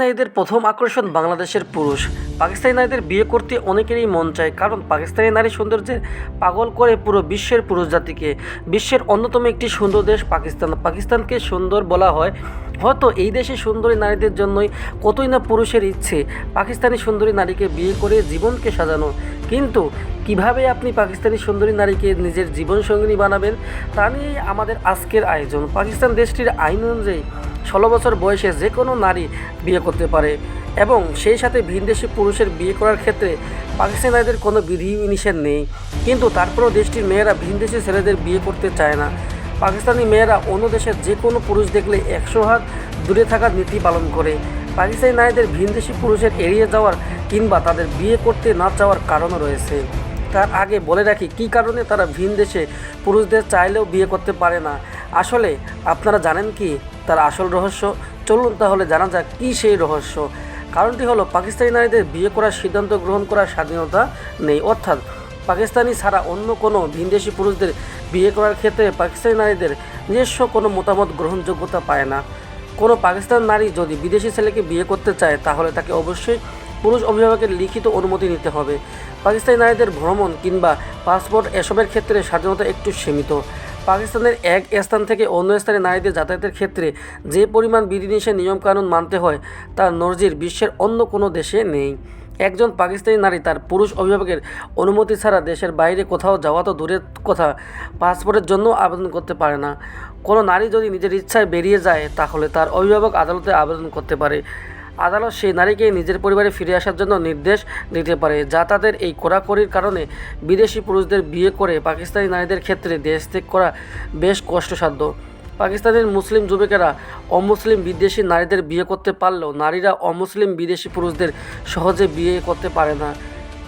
নারীদের প্রথম আকর্ষণ বাংলাদেশের পুরুষ। পাকিস্তানি নারীদের বিয়ে করতে অনেকেরই মন চায়, কারণ পাকিস্তানি নারী সৌন্দর্যে পাগল করে পুরো বিশ্বের পুরুষ জাতিকে। বিশ্বের অন্যতম একটি সুন্দর দেশ পাকিস্তান। পাকিস্তানকে সুন্দর বলা হয় হয়তো এই দেশে সুন্দরী নারীদের জন্যই কতই না পুরুষের ইচ্ছে। পাকিস্তানি সুন্দরী নারীকে বিয়ে করে জীবনকে সাজানো। কিন্তু কীভাবে আপনি পাকিস্তানি সুন্দরী নারীকে নিজের জীবনসঙ্গিনী বানাবেন, তা নিয়েই আমাদের আজকের আয়োজন। পাকিস্তান দেশটির আইন অনুযায়ী ষোলো বছর বয়সে যে কোনো নারী বিয়ে করতে পারে এবং সেই সাথে ভিনদেশি পুরুষের বিয়ে করার ক্ষেত্রে পাকিস্তানি নারীদের কোনো বিধি নিষেধ নেই। কিন্তু তারপরেও দেশটির মেয়েরা ভিনদেশি ছেলেদের বিয়ে করতে চায় না। পাকিস্তানি মেয়েরা অন্য দেশের যে কোনো পুরুষ দেখলে একশো হাত দূরে থাকার নীতি পালন করে। পাকিস্তানি নারীদের ভিনদেশি পুরুষের এড়িয়ে যাওয়ার কিংবা তাদের বিয়ে করতে না চাওয়ার কারণও রয়েছে। তার আগে বলে রাখি, কী কারণে তারা ভিন দেশে পুরুষদের চাইলেও বিয়ে করতে পারে না? আসলে আপনারা জানেন কি তার আসল রহস্য? চলুন তাহলে জানা যাক কী সেই রহস্য। কারণটি হলো, পাকিস্তানি নারীদের বিয়ে করার সিদ্ধান্ত গ্রহণ করার স্বাধীনতা নেই। অর্থাৎ পাকিস্তানি ছাড়া অন্য কোনো ভিনদেশি পুরুষদের বিয়ে করার ক্ষেত্রে পাকিস্তানি নারীদের নিজস্ব কোনো মতামত গ্রহণযোগ্যতা পায় না। কোনো পাকিস্তান নারী যদি বিদেশি ছেলেকে বিয়ে করতে চায়, তাহলে তাকে অবশ্যই পুরুষ অভিভাবকের লিখিত অনুমতি নিতে হবে। পাকিস্তানি নারীদের ভ্রমণ কিংবা পাসপোর্ট এসবের ক্ষেত্রে স্বাধীনতা একটু সীমিত। পাকিস্তানের এক স্থান থেকে অন্য স্থানে নারীদের যাতায়াতের ক্ষেত্রে যে পরিমাণ বিধিনিষেধ নিয়মকানুন মানতে হয় তার নজির বিশ্বের অন্য কোনো দেশে নেই। একজন পাকিস্তানি নারী তার পুরুষ অভিভাবকের অনুমতি ছাড়া দেশের বাইরে কোথাও যাওয়া তো দূরের কথা, পাসপোর্টের জন্য আবেদন করতে পারে না। কোনো নারী যদি নিজের ইচ্ছায় বেরিয়ে যায়, তাহলে তার অভিভাবক আদালতে আবেদন করতে পারে। আদালত সেই নারীকে নিজের পরিবারে ফিরে আসার জন্য নির্দেশ দিতে পারে, যা তাদের এই কড়াকড়ির কারণে বিদেশি পুরুষদের বিয়ে করে পাকিস্তানি নারীদের ক্ষেত্রে দেশ ত্যাগ করা বেশ কষ্টসাধ্য। পাকিস্তানের মুসলিম যুবকেরা অমুসলিম বিদেশি নারীদের বিয়ে করতে পারলেও নারীরা অমুসলিম বিদেশি পুরুষদের সহজে বিয়ে করতে পারে না।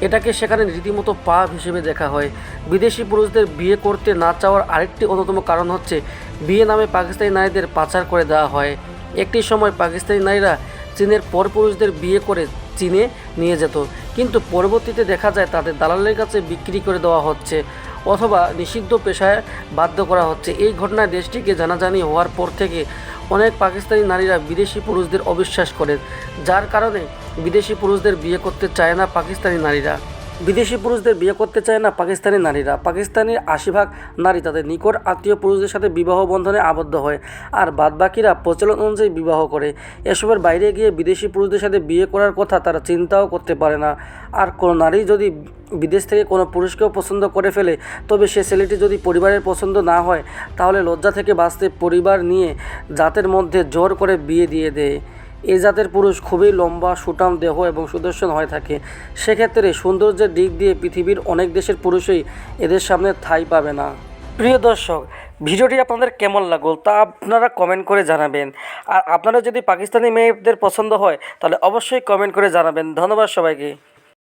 এটাকে সেখানে রীতিমতো পাপ হিসেবে দেখা হয়। বিদেশি পুরুষদের বিয়ে করতে না চাওয়ার আরেকটি অন্যতম কারণ হচ্ছে বিয়ে নামে পাকিস্তানি নারীদের পাচার করে দেওয়া হয়। একটি সময় পাকিস্তানি নারীরা চীনের পরপুরুষদের বিয়ে করে চীনে নিয়ে যেত, কিন্তু পরবর্তীতে দেখা যায় তাদের দালালের কাছে বিক্রি করে দেওয়া হচ্ছে। অথবা নিষিদ্ধ পেশায় বাধ্য করা হচ্ছে। এই ঘটনায় দেশটিকে জানাজানি হওয়ার পর থেকে অনেক পাকিস্তানি নারীরা বিদেশি পুরুষদের অবিশ্বাস করেন, যার কারণে বিদেশি পুরুষদের বিয়ে করতে চায় না পাকিস্তানি নারীরা। বিদেশি পুরুষদের বিয়ে করতে চায় না পাকিস্তানি নারীরা। পাকিস্তানের আশি ভাগ নারী তাদের নিকট আত্মীয় পুরুষদের সাথে বিবাহ বন্ধনে আবদ্ধ হয় আর বাদবাকিরা প্রচলন অনুযায়ী বিবাহ করে। এসবের বাইরে গিয়ে বিদেশি পুরুষদের সাথে বিয়ে করার কথা তারা চিন্তাও করতে পারে না। আর কোনো নারী যদি বিদেশ থেকে কোনো পুরুষকেও পছন্দ করে ফেলে, তবে সে ছেলেটি যদি পরিবারের পছন্দ না হয়, তাহলে লজ্জা থেকে বাঁচতে পরিবার নিয়ে জাতের মধ্যে জোর করে বিয়ে দিয়ে দেয়। এই জাতের পুরুষ খুবই লম্বা সুটাম দেহ এবং সুদর্শন হয়ে থাকে। সেক্ষেত্রে সৌন্দর্যের দিক দিয়ে পৃথিবীর অনেক দেশের পুরুষই এদের সামনে ঠাঁই পাবে না। প্রিয় দর্শক, ভিডিওটি আপনাদের কেমন লাগল তা আপনারা কমেন্ট করে জানাবেন। আর আপনারা যদি পাকিস্তানি মেয়েদের পছন্দ হয়, তাহলে অবশ্যই কমেন্ট করে জানাবেন। ধন্যবাদ সবাইকে।